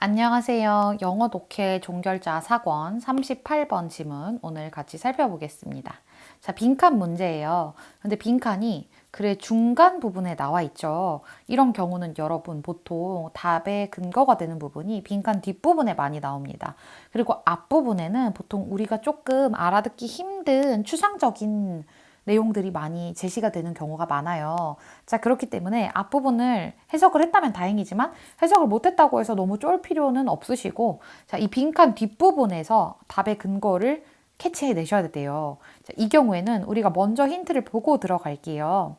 안녕하세요. 영어 독해 종결자 사권 38번 지문 오늘 같이 살펴보겠습니다. 자, 빈칸 문제예요. 근데 빈칸이 글의 중간 부분에 나와 있죠. 이런 경우는 여러분 보통 답의 근거가 되는 부분이 빈칸 뒷부분에 많이 나옵니다. 그리고 앞부분에는 보통 우리가 조금 알아듣기 힘든 추상적인 내용들이 많이 제시가 되는 경우가 많아요. 자, 그렇기 때문에 앞부분을 해석을 했다면 다행이지만 해석을 못했다고 해서 너무 쫄 필요는 없으시고, 자, 이 빈칸 뒷부분에서 답의 근거를 캐치해 내셔야 돼요. 자, 이 경우에는 우리가 먼저 힌트를 보고 들어갈게요.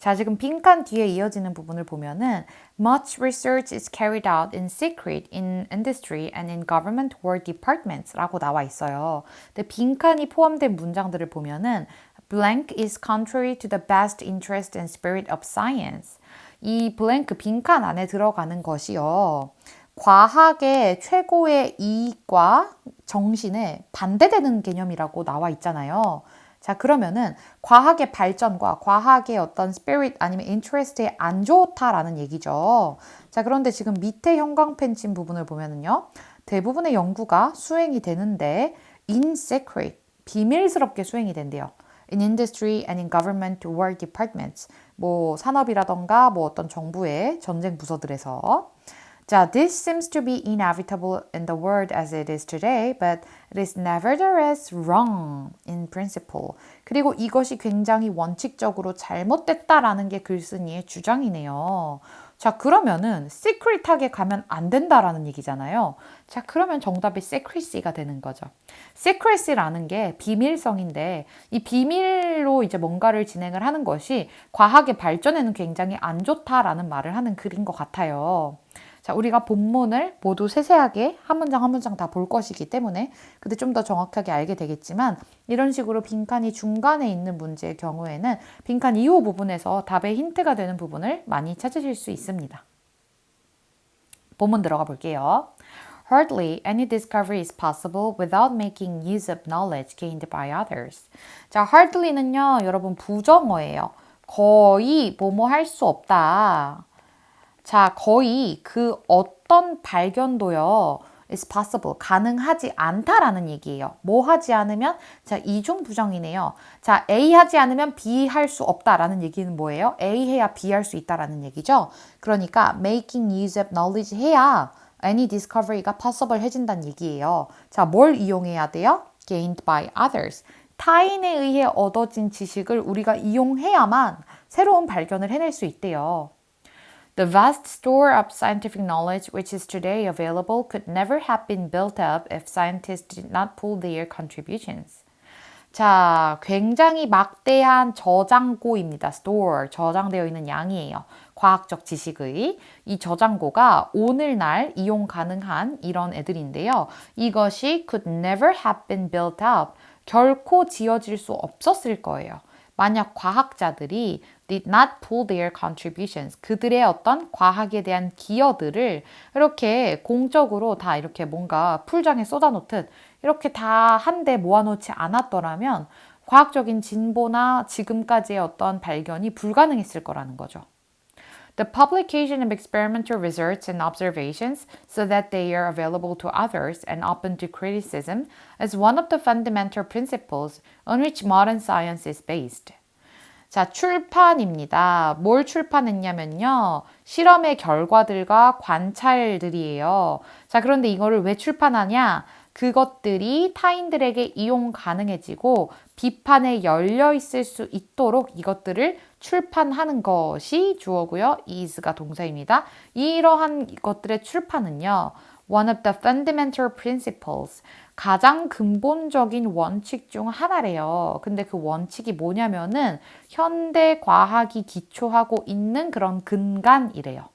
자, 지금 빈칸 뒤에 이어지는 부분을 보면은 much research is carried out in secret in industry and in government work departments라고 나와 있어요. 근데 빈칸이 포함된 문장들을 보면은 blank is contrary to the best interest and spirit of science. 이 blank 빈칸 안에 들어가는 것이요. 과학의 최고의 이익과 정신에 반대되는 개념이라고 나와 있잖아요. 자, 그러면은 과학의 발전과 과학의 어떤 spirit 아니면 interest에 안 좋다라는 얘기죠. 자, 그런데 지금 밑에 형광펜 친 부분을 보면은요. 대부분의 연구가 수행이 되는데 in secret, 비밀스럽게 수행이 된대요. In industry and in government work departments. 뭐 산업이라던가 뭐 어떤 정부의 전쟁 부서들에서 자, this seems to be inevitable in the world as it is today, but it is nevertheless wrong in principle. 그리고 이것이 굉장히 원칙적으로 잘못됐다라는 게 글쓴이의 주장이네요. 자, 그러면은 secret하게 가면 안 된다라는 얘기잖아요. 자, 그러면 정답이 secrecy가 되는 거죠. secrecy라는 게 비밀성인데 이 비밀로 이제 뭔가를 진행을 하는 것이 과학의 발전에는 굉장히 안 좋다라는 말을 하는 글인 것 같아요. 자, 우리가 본문을 모두 세세하게 한 문장 한 문장 다 볼 것이기 때문에 그때 좀 더 정확하게 알게 되겠지만 이런 식으로 빈칸이 중간에 있는 문제의 경우에는 빈칸 이후 부분에서 답의 힌트가 되는 부분을 많이 찾으실 수 있습니다. 본문 들어가 볼게요. Hardly any discovery is possible without making use of knowledge gained by others. 자, hardly는요, 여러분 부정어예요. 거의 뭐뭐 할 수 없다. 자, 거의 그 어떤 발견도요. is possible. 가능하지 않다라는 얘기예요. 뭐 하지 않으면? 자, 이중 부정이네요. 자, A 하지 않으면 B 할 수 없다라는 얘기는 뭐예요? A 해야 B 할 수 있다라는 얘기죠. 그러니까 making use of knowledge 해야 any discovery가 possible 해진다는 얘기예요. 자, 뭘 이용해야 돼요? gained by others. 타인에 의해 얻어진 지식을 우리가 이용해야만 새로운 발견을 해낼 수 있대요. The vast store of scientific knowledge which is today available could never have been built up if scientists did not pool their contributions. 자, 굉장히 막대한 저장고입니다. store, 저장되어 있는 양이에요. 과학적 지식의. 이 저장고가 오늘날 이용 가능한 이런 애들인데요. 이것이 could never have been built up. 결코 지어질 수 없었을 거예요. 만약 과학자들이 did not pool their contributions 그들의 어떤 과학에 대한 기여들을 이렇게 공적으로 다 이렇게 뭔가 풀장에 쏟아놓듯 이렇게 다 한데 모아놓지 않았더라면 과학적인 진보나 지금까지의 어떤 발견이 불가능했을 거라는 거죠. The publication of experimental results and observations so that they are available to others and open to criticism is one of the fundamental principles on which modern science is based. 자, 출판입니다. 뭘 출판했냐면요. 실험의 결과들과 관찰들이에요. 자, 그런데 이거를 왜 출판하냐? 그것들이 타인들에게 이용 가능해지고 비판에 열려 있을 수 있도록 이것들을 출판하는 것이 주어고요. is가 동사입니다. 이러한 것들의 출판은요. one of the fundamental principles. 가장 근본적인 원칙 중 하나래요. 근데 그 원칙이 뭐냐면은 현대 과학이 기초하고 있는 그런 근간이래요.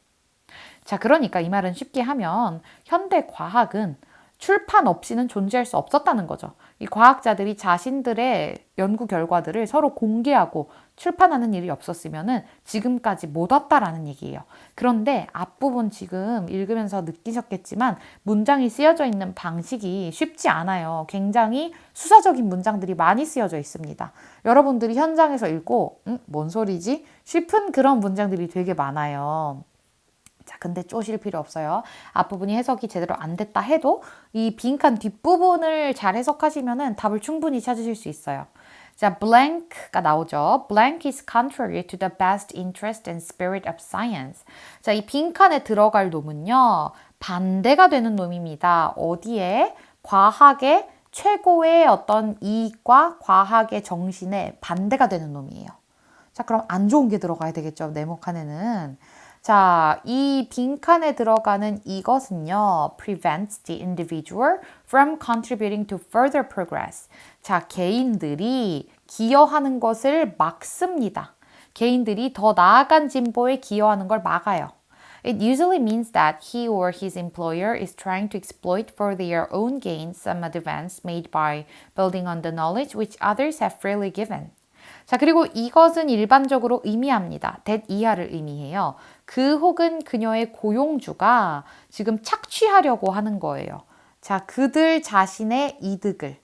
자, 그러니까 이 말은 쉽게 하면 현대 과학은 출판 없이는 존재할 수 없었다는 거죠. 이 과학자들이 자신들의 연구 결과들을 서로 공개하고 출판하는 일이 없었으면 지금까지 못 왔다라는 얘기예요. 그런데 앞부분 지금 읽으면서 느끼셨겠지만 문장이 쓰여져 있는 방식이 쉽지 않아요. 굉장히 수사적인 문장들이 많이 쓰여져 있습니다. 여러분들이 현장에서 읽고, 음, 뭔 소리지? 싶은 그런 문장들이 되게 많아요. 자, 근데 쪼실 필요 없어요. 앞부분이 해석이 제대로 안 됐다 해도 이 빈칸 뒷부분을 잘 해석하시면은 답을 충분히 찾으실 수 있어요. 자, blank가 나오죠. blank is contrary to the best interest and spirit of science. 자, 이 빈칸에 들어갈 놈은요. 반대가 되는 놈입니다. 어디에? 과학의 최고의 어떤 이익과 과학의 정신에 반대가 되는 놈이에요. 자, 그럼 안 좋은 게 들어가야 되겠죠. 네모칸에는. 자, 이 빈칸에 들어가는 이것은요, prevents the individual from contributing to further progress. 자, 개인들이 기여하는 것을 막습니다. 개인들이 더 나아간 진보에 기여하는 걸 막아요. It usually means that he or his employer is trying to exploit for their own gain some advance made by building on the knowledge which others have freely given. 자, 그리고 이것은 일반적으로 의미합니다. that 이하를 의미해요. 그 혹은 그녀의 고용주가 지금 착취하려고 하는 거예요. 자, 그들 자신의 이득을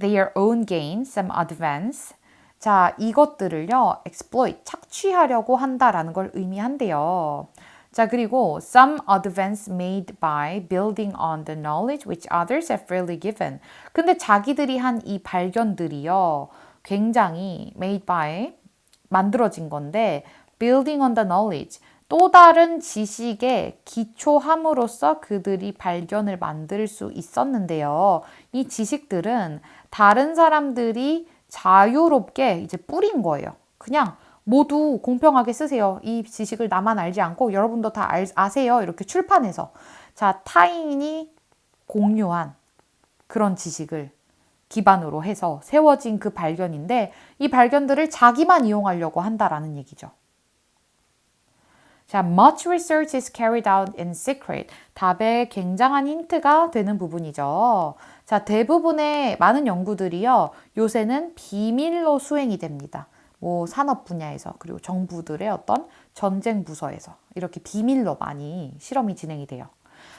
their own gain, some advance. 자, 이것들을요, exploit, 착취하려고 한다라는 걸 의미한대요. 자, 그리고 some advance made by building on the knowledge which others have freely given. 근데 자기들이 한 이 발견들이요, 굉장히 made by, 만들어진 건데, building on the knowledge, 또 다른 지식에 기초함으로써 그들이 발견을 만들 수 있었는데요. 이 지식들은 다른 사람들이 자유롭게 이제 뿌린 거예요. 그냥 모두 공평하게 쓰세요. 이 지식을 나만 알지 않고 여러분도 다 알, 아세요. 이렇게 출판해서. 자, 타인이 공유한 그런 지식을 기반으로 해서 세워진 그 발견인데 이 발견들을 자기만 이용하려고 한다라는 얘기죠. 자, much research is carried out in secret. 답에 굉장한 힌트가 되는 부분이죠. 자, 대부분의 많은 연구들이요. 요새는 비밀로 수행이 됩니다. 뭐 산업 분야에서 그리고 정부들의 어떤 전쟁 부서에서 이렇게 비밀로 많이 실험이 진행이 돼요.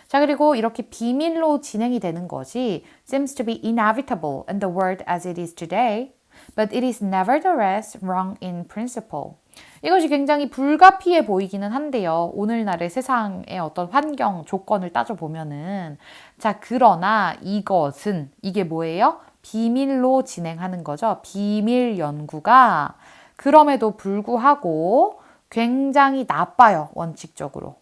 자, 그리고 이렇게 비밀로 진행이 되는 것이 seems to be inevitable in the world as it is today, but it is nevertheless wrong in principle. 이것이 굉장히 불가피해 보이기는 한데요. 오늘날의 세상의 어떤 환경 조건을 따져보면은. 자, 그러나 이것은, 이게 뭐예요? 비밀로 진행하는 거죠. 비밀 연구가 그럼에도 불구하고 굉장히 나빠요. 원칙적으로.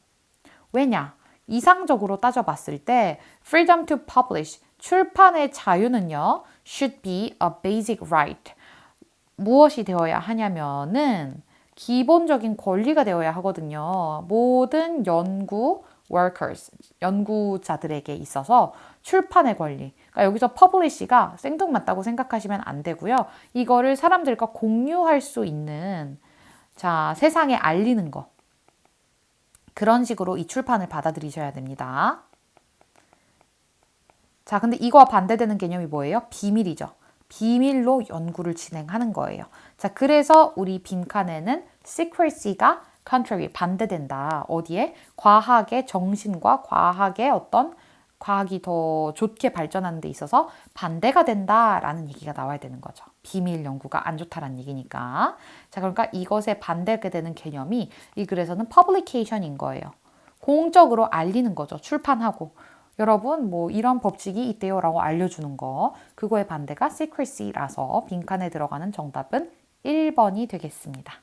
왜냐? 이상적으로 따져봤을 때 freedom to publish 출판의 자유는요 should be a basic right 무엇이 되어야 하냐면은 기본적인 권리가 되어야 하거든요. 모든 연구 workers, 연구자들에게 있어서 출판의 권리. 그러니까 여기서 publish가 생뚱맞다고 생각하시면 안 되고요. 이거를 사람들과 공유할 수 있는 자, 세상에 알리는 거. 그런 식으로 이 출판을 받아들이셔야 됩니다. 자, 근데 이거와 반대되는 개념이 뭐예요? 비밀이죠. 비밀로 연구를 진행하는 거예요. 자, 그래서 우리 빈칸에는 secrecy가 contrary 반대된다. 어디에? 과학의 정신과 과학의 어떤 과학이 더 좋게 발전하는 데 있어서 반대가 된다라는 얘기가 나와야 되는 거죠. 비밀 연구가 안 좋다라는 얘기니까. 자, 그러니까 이것에 반대가 되는 개념이 이 글에서는 publication인 거예요. 공적으로 알리는 거죠. 출판하고. 여러분 뭐 이런 법칙이 있대요라고 알려주는 거 그거의 반대가 secrecy라서 빈칸에 들어가는 정답은 1번이 되겠습니다.